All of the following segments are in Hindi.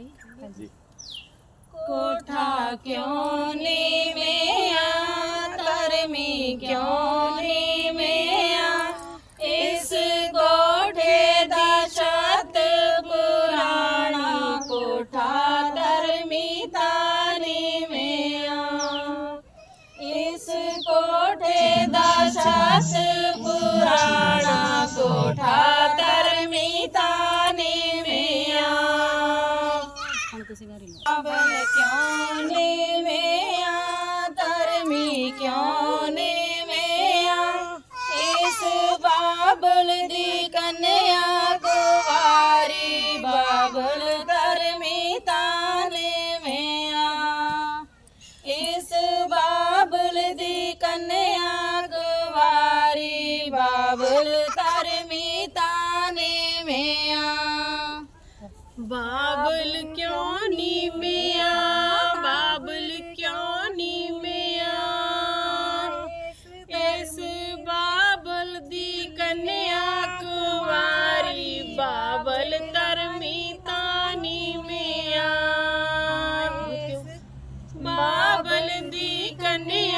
हाँ कोठा क्यों नहीं में si बाबुल क्यों नी मिया? बाबुल क्यों नी मिया? इस बाबुल दी कन्या कुमारी बाबुल तरमी तानी मिया। बाबुल दी कन्या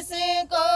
किसको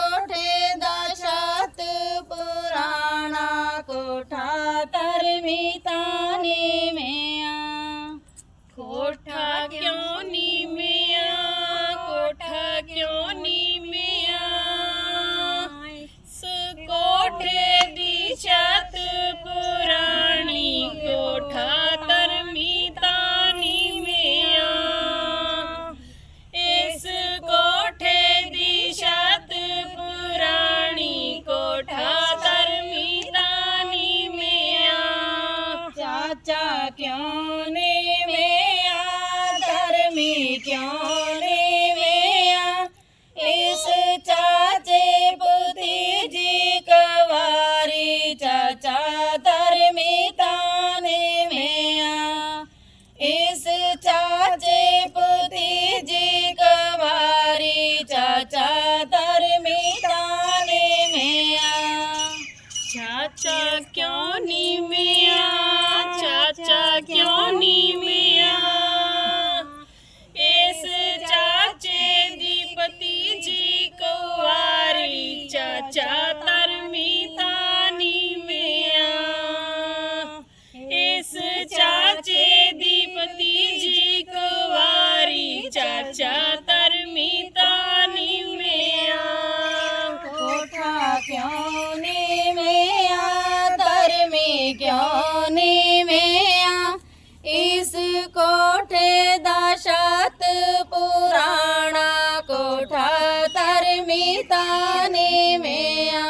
पिता ने मेया।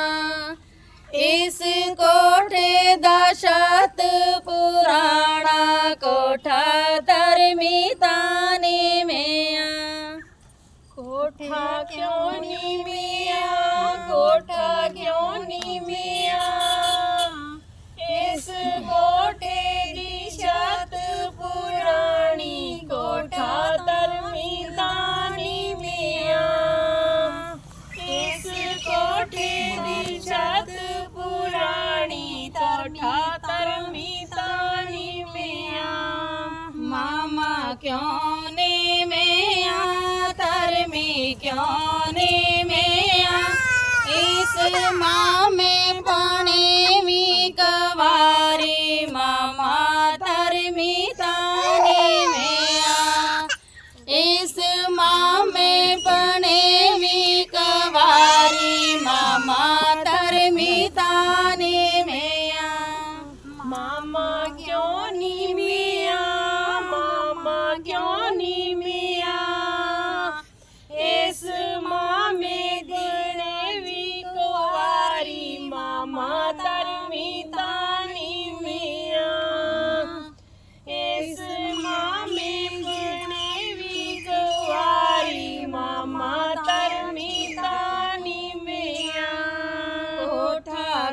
इस कोठे दशत पुराणा कोठा धर्मी ने मेया। कोठा क्यों नी मिया? कोठा क्यों क्यों ने मेया तर में क्यों ने मेया इस माँ में पाने भी कर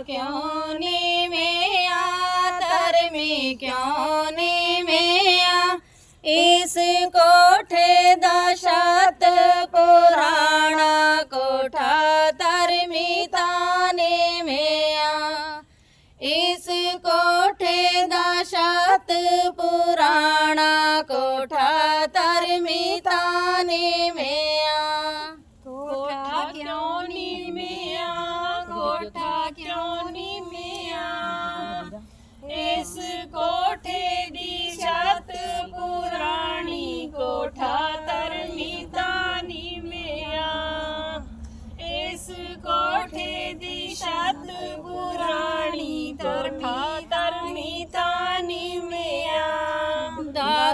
क्यों नी में क्यों नी में इस कोठे दशत पुराणा कोठा तरमी ताने मैया इस कोठे दशत पुराणा कोठा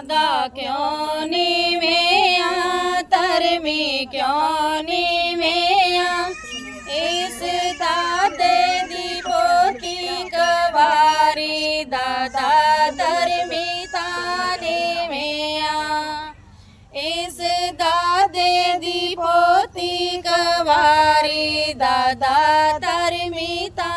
पर्दा क्यों नी मैया तरमी क्यों नी मैया इस दाते दी पोती कवारी, दादा तरमी तारी मैया इस दादे दी पोती कवारी, दादा तरमी ता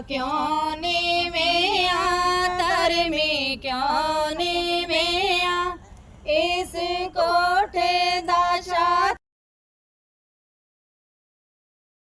क्यों